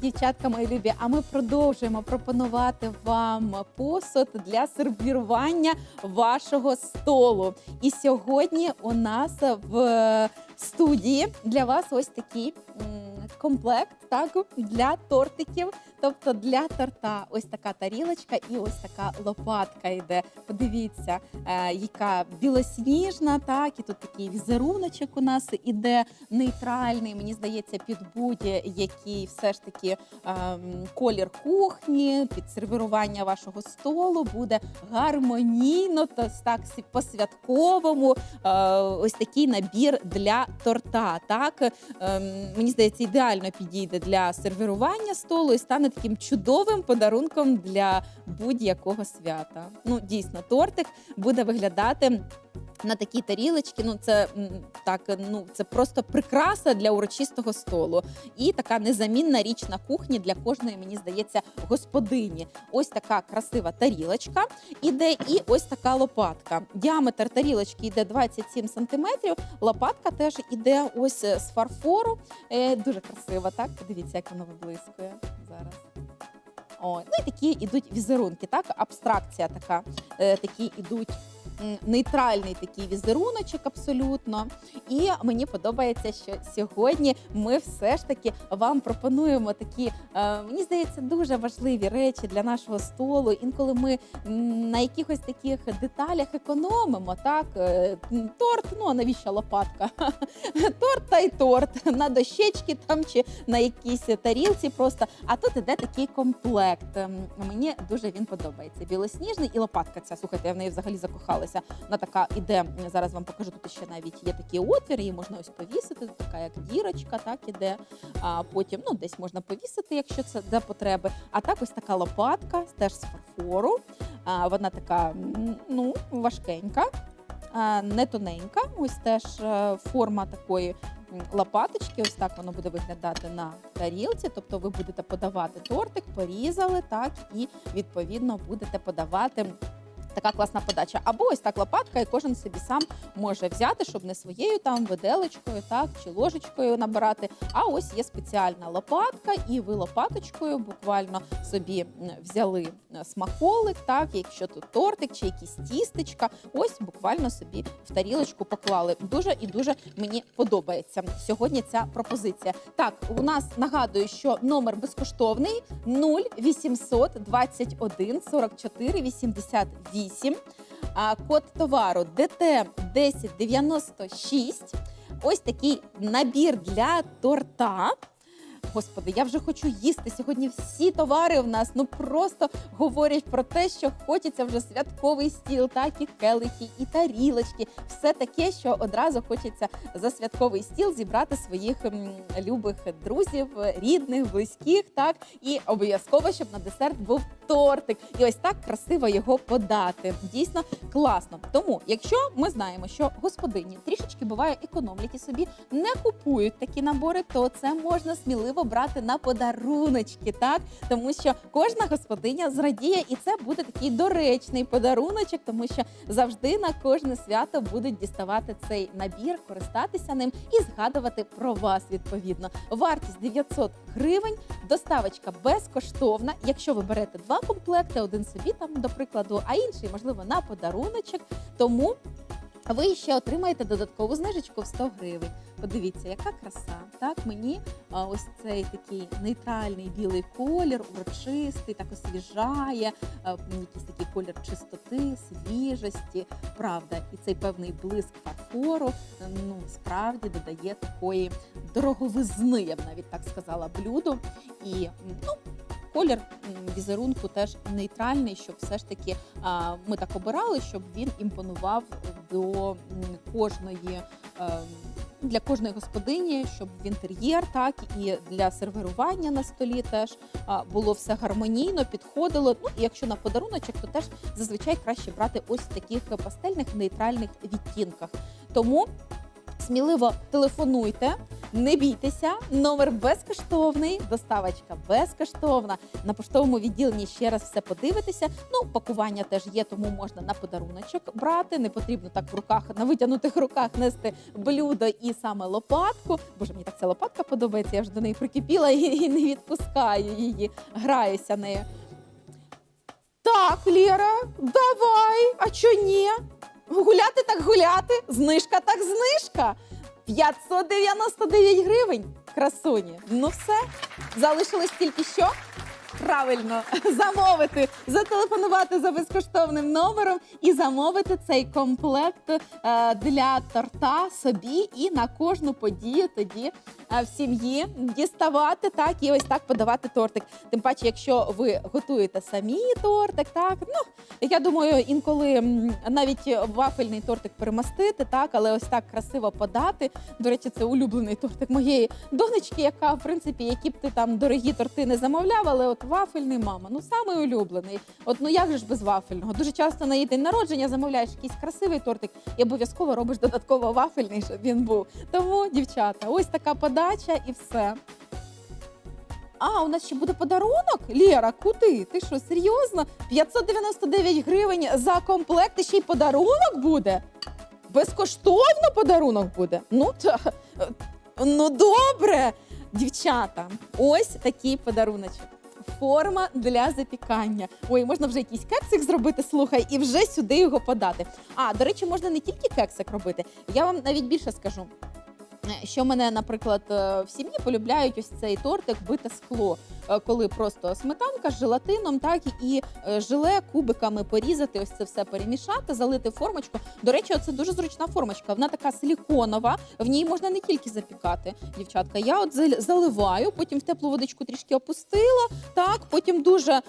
дівчатка мої любі. А ми продовжуємо пропонувати вам посуд для сервірування вашого столу. І сьогодні у нас в студії для вас ось такий комплект так, для тортиків, тобто для торта. Ось така тарілочка і ось така лопатка йде. Подивіться, е, яка білосніжна, так, і тут такий візеруночок у нас іде нейтральний. Мені здається, під будь-який все ж таки ем, колір кухні, під сервірування вашого столу буде гармонійно, то так по-святковому. е, ось такий набір для торта. Так Ем, мені здається, ідеально підійде для сервірування столу і стане таким чудовим подарунком для будь-якого свята. Ну, дійсно, тортик буде виглядати. На такій тарілочці, ну це так, ну це просто прикраса для урочистого столу. І така незамінна річ на кухні для кожної, мені здається, господині. Ось така красива тарілочка іде, і ось така лопатка. Діаметр тарілочки йде 27 сантиметрів. Лопатка теж іде ось е, з фарфору. Е, дуже красива, так? Подивіться, як воно виблискує зараз. О, ну і такі ідуть візерунки, так? Абстракція така. Е, такі ідуть нейтральний такий візеруночок абсолютно. І мені подобається, що сьогодні ми все ж таки вам пропонуємо такі, е, мені здається, дуже важливі речі для нашого столу. Інколи ми на якихось таких деталях економимо. Так, Е, торт, ну а навіщо лопатка? Торт та й торт на дощечки там чи на якійсь тарілці. Просто а тут іде такий комплект. Мені дуже він подобається. Білосніжний і лопатка ця. Слухайте, я в неї взагалі закохалася. Вона така іде. Зараз вам покажу. Тут ще навіть є такі отвір, її можна ось повісити. Тут така як дірочка, так іде. А потім ну десь можна повісити, якщо це для потреби. А так ось така лопатка, теж з фарфору. А, вона така ну важкенька. а, Не тоненька, ось теж е, форма такої лопаточки. Ось так воно буде виглядати на тарілці. Тобто ви будете подавати тортик, порізали так, і відповідно будете подавати. Така класна подача. Або ось так лопатка, і кожен собі сам може взяти, щоб не своєю там виделечкою, так чи ложечкою набирати. А ось є спеціальна лопатка, і ви лопаточкою буквально собі взяли е, смаколик, так, якщо тут тортик чи якісь тістечка, ось буквально собі в тарілочку поклали. Дуже і дуже мені подобається сьогодні ця пропозиція. Так, у нас нагадую, що номер безкоштовний 0800 21 44 88. А код товару ДТ 1096. Ось такий набір для торта. Господи, я вже хочу їсти. Сьогодні всі товари в нас ну просто говорять про те, що хочеться вже святковий стіл, так і келихи, і тарілочки. Все таке, що одразу хочеться за святковий стіл зібрати своїх любих друзів, рідних, близьких, так і обов'язково, щоб на десерт був тортик. І ось так красиво його подати. Дійсно класно. Тому, якщо ми знаємо, що господині трішечки буває економлять і собі не купують такі набори, то це можна сміливо брати на подаруночки, так тому що кожна господиня зрадіє, і це буде такий доречний подаруночок, тому що завжди на кожне свято будуть діставати цей набір, користатися ним і згадувати про вас відповідно. Вартість 900 гривень, доставочка безкоштовна. Якщо ви берете два комплекти, один собі там до прикладу, а інший можливо на подаруночок. Тому ви ще отримаєте додаткову знижечку в 100 гривень. Подивіться, яка краса. Так, мені а, ось цей такий нейтральний білий колір, урочистий, так освіжає, а, якийсь такий колір чистоти, свіжості, правда. І цей певний блиск фарфору ну, справді додає такої дороговизни, я б навіть так сказала, блюду. І ну, колір візерунку теж нейтральний, щоб все ж таки а, ми так обирали, щоб він імпонував до кожної. ем, Для кожної господині, щоб в інтер'єр, так і для сервірування на столі теж було все гармонійно, підходило. Ну і якщо на подаруночок, то теж зазвичай краще брати ось в таких пастельних нейтральних відтінках. Тому сміливо телефонуйте Не бійтеся, номер безкоштовний, доставочка безкоштовна. На поштовому відділенні ще раз все подивитися. Ну, пакування теж є, тому можна на подаруночок брати. Не потрібно так в руках на витягнутих руках нести блюдо і саме лопатку. Боже, мені так ця лопатка подобається. Я вже до неї прикипіла і, і не відпускаю її. Граюся нею. Так, Лєра, давай, а чо ні? Гуляти так гуляти, знижка так знижка. 599 гривень. Красуні. Ну все, залишилось тільки що? Правильно, замовити, зателефонувати за безкоштовним номером і замовити цей комплект е, для торта собі і на кожну подію тоді е, в сім'ї діставати так і ось так подавати тортик. Тим паче, якщо ви готуєте самі тортик, так ну я думаю, інколи навіть вафельний тортик перемастити, так, але ось так красиво подати. До речі, це улюблений тортик моєї донечки, яка, в принципі, які б ти там дорогі торти не замовляв, але от вафельний мама, ну самий улюблений. От ну як же ж без вафельного? Дуже часто на її день народження замовляєш якийсь красивий тортик і обов'язково робиш додатково вафельний, щоб він був. Тому, дівчата, ось така подача і все. А, у нас ще буде подарунок? Лєра, куди? Ти що, серйозно? 599 гривень за комплект і ще й подарунок буде? Безкоштовно подарунок буде? Ну, та, ну добре. Дівчата, ось такий подаруночок. Форма для запікання. Ой, можна вже якийсь кексик зробити, слухай, і вже сюди його подати. А, до речі, можна не тільки кексик робити. Я вам навіть більше скажу. Е, Що мене, наприклад, е, в сім'ї полюбляють ось цей тортик бите скло, коли просто сметанка з желатином, так і е, желе кубиками порізати, ось це все перемішати, залити формочку. До речі, це дуже зручна формочка. Вона така силіконова, в ній можна не тільки запікати. Дівчатка, я от заливаю, потім в теплу водичку трішки опустила. Так, потім дуже е,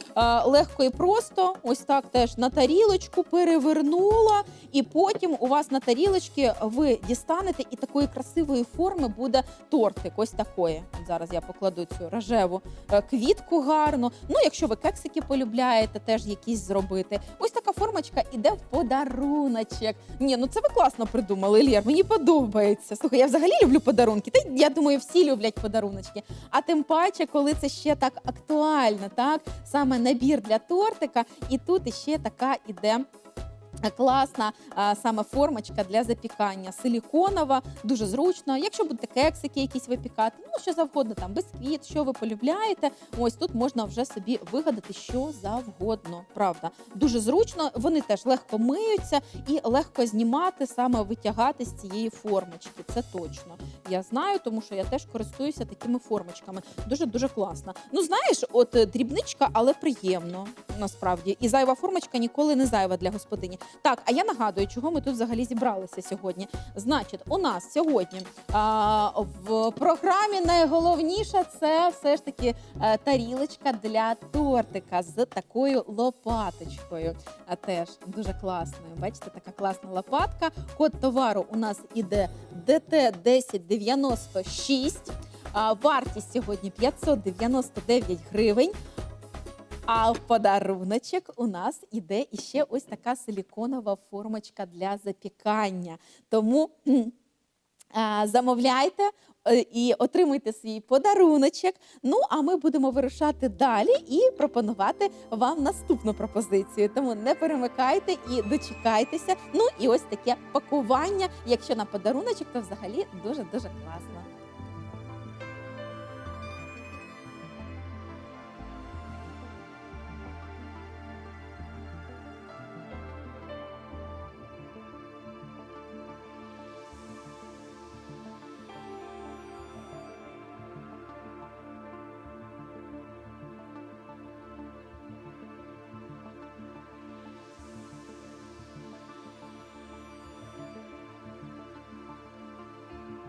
легко і просто, ось так теж на тарілочку перевернула, і потім у вас на тарілочці ви дістанете, і такої красивої форми буде тортик. Ось такої. Зараз я покладу цю рожеву е, квітку гарну. Ну, якщо ви кексики полюбляєте, теж якісь зробити. Ось така формочка іде в подаруночок. Ні, ну це ви класно придумали, Лєр. Мені подобається. Слухай, я взагалі люблю подарунки. Та я думаю, всі люблять подаруночки. А тим паче, коли це ще так актуально, так саме набір для тортика, і тут іще така іде. Класна а, саме формочка для запікання, силіконова, дуже зручно. Якщо будете кексики якісь випікати, ну що завгодно, там бісквіт, що ви полюбляєте. Ось тут можна вже собі вигадати що завгодно. Правда, дуже зручно. Вони теж легко миються і легко знімати, саме витягати з цієї формочки. Це точно. Я знаю, тому що я теж користуюся такими формочками. Дуже дуже класно. Ну знаєш, от е, дрібничка, але приємно насправді. І зайва формочка ніколи не зайва для господині. Так, а я нагадую, чого ми тут взагалі зібралися сьогодні. Значить, у нас сьогодні а, в програмі найголовніше це все ж таки е, тарілочка для тортика з такою лопаточкою. А теж дуже класною. Бачите, така класна лопатка. Код товару у нас іде ДТ 1096. А, вартість сьогодні 599 гривень. А в подаруночок у нас іде іще ось така силіконова формочка для запікання. Тому замовляйте е, і отримуйте свій подаруночок. Ну а ми будемо вирушати далі і пропонувати вам наступну пропозицію. Тому не перемикайте і дочекайтеся. Ну і ось таке пакування. Якщо на подаруночок, то взагалі дуже дуже класно.